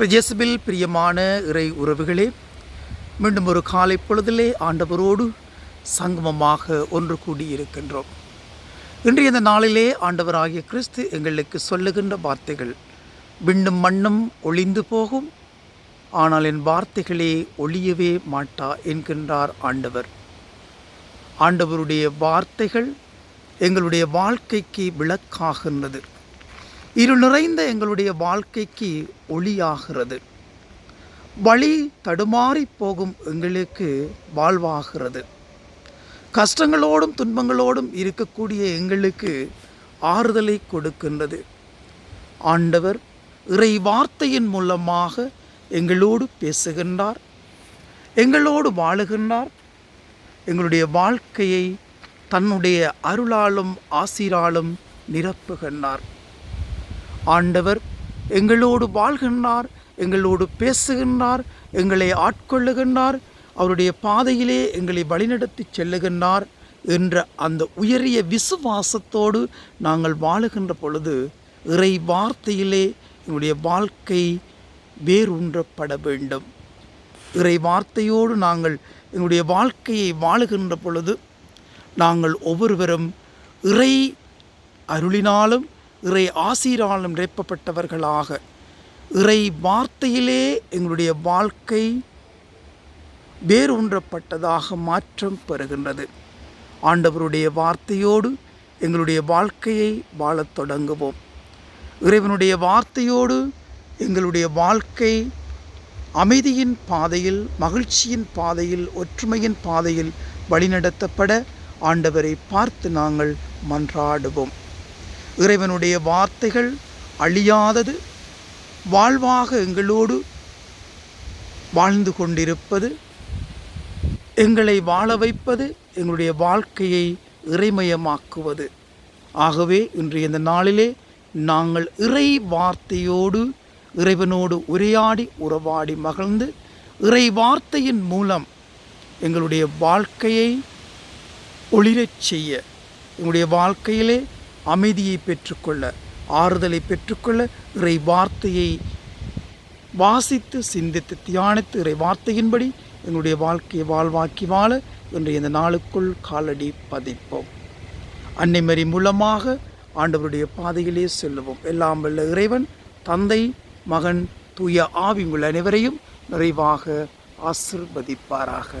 பிரஜேசபில் பிரியமான இறை உறவுகளே மீண்டும் ஒரு காலை பொழுதிலே ஆண்டவரோடு சங்கமமாக ஒன்று கூடியிருக்கின்றோம். இன்றைய இந்த நாளிலே ஆண்டவராகிய கிறிஸ்து எங்களுக்கு சொல்லுகின்ற வார்த்தைகள் விண்ணும் மண்ணும் ஒளிந்து போகும் ஆனால் என் வார்த்தைகளே ஒளியவே மாட்டா என்கின்றார் ஆண்டவர். ஆண்டவருடைய வார்த்தைகள் எங்களுடைய வாழ்க்கைக்கு விளக்காகின்றது. இருள் நிறைந்த எங்களுடைய வாழ்க்கைக்கு ஒளியாகிறது. வழி தடுமாறி போகும் எங்களுக்கு வாழ்வாகிறது. கஷ்டங்களோடும் துன்பங்களோடும் இருக்கக்கூடிய எங்களுக்கு ஆறுதலை கொடுக்கின்றது. ஆண்டவர் இறை வார்த்தையின் மூலமாக எங்களோடு பேசுகின்றார். எங்களோடு வாழுகின்றார். எங்களுடைய வாழ்க்கையை தன்னுடைய அருளாலும் ஆசிராலும் நிரப்புகின்றார். ஆண்டவர் எங்களோடு வாழ்கின்றார் எங்களோடு பேசுகின்றார் எங்களை ஆட்கொள்ளுகின்றார் அவருடைய பாதையிலே எங்களை வழிநடத்தி செல்லுகின்றார் என்ற அந்த உயரிய விசுவாசத்தோடு நாங்கள் வாழுகின்ற பொழுது இறை வார்த்தையிலே எங்களுடைய வாழ்க்கை வேரூன்றப்பட வேண்டும். இறை வார்த்தையோடு நாங்கள் எங்களுடைய வாழ்க்கையை வாழுகின்ற பொழுது நாங்கள் ஒவ்வொருவரும் இறை அருளினாலும் இறை ஆசீராலும் நிரப்பப்பட்டவர்களாக. இறை வார்த்தையிலே எங்களுடைய வாழ்க்கை வேரூன்றப்பட்டதாக மாற்றம் பெறுகின்றது. ஆண்டவருடைய வார்த்தையோடு எங்களுடைய வாழ்க்கையை வாழத் தொடங்குவோம். இறைவனுடைய வார்த்தையோடு எங்களுடைய வாழ்க்கை அமைதியின் பாதையில் மகிழ்ச்சியின் பாதையில் ஒற்றுமையின் பாதையில் வழிநடத்தப்பட ஆண்டவரை பார்த்து நாங்கள் மன்றாடுவோம். இறைவனுடைய வார்த்தைகள் அழியாதது வாழ்வாக எங்களோடு வாழ்ந்து கொண்டிருப்பது எங்களை வாழ வைப்பது எங்களுடைய வாழ்க்கையை இறைமயமாக்குவது. ஆகவே இன்றைய இந்த நாளிலே நாங்கள் இறை வார்த்தையோடு இறைவனோடு உரையாடி உறவாடி மகிழ்ந்து இறை வார்த்தையின் மூலம் எங்களுடைய வாழ்க்கையை ஒளிரச் செய்ய எங்களுடைய வாழ்க்கையிலே அமைதியை பெற்றுக்கொள்ள ஆறுதலை பெற்றுக்கொள்ள இறை வார்த்தையை வாசித்து சிந்தித்து தியானித்து இறை வார்த்தையின்படி எங்களுடைய வாழ்க்கையை வாழ்வாக்கி வாழ இன்றைய இந்த நாளுக்குள் காலடி பதிப்போம். அன்னைமரி மூலமாக ஆண்டவருடைய பாதையிலே செல்லுவோம். எல்லாம் வல்ல இறைவன் தந்தை மகன் தூய ஆவி உங்கள் அனைவரையும் நிறைவாக ஆசிர்வதிப்பாராக.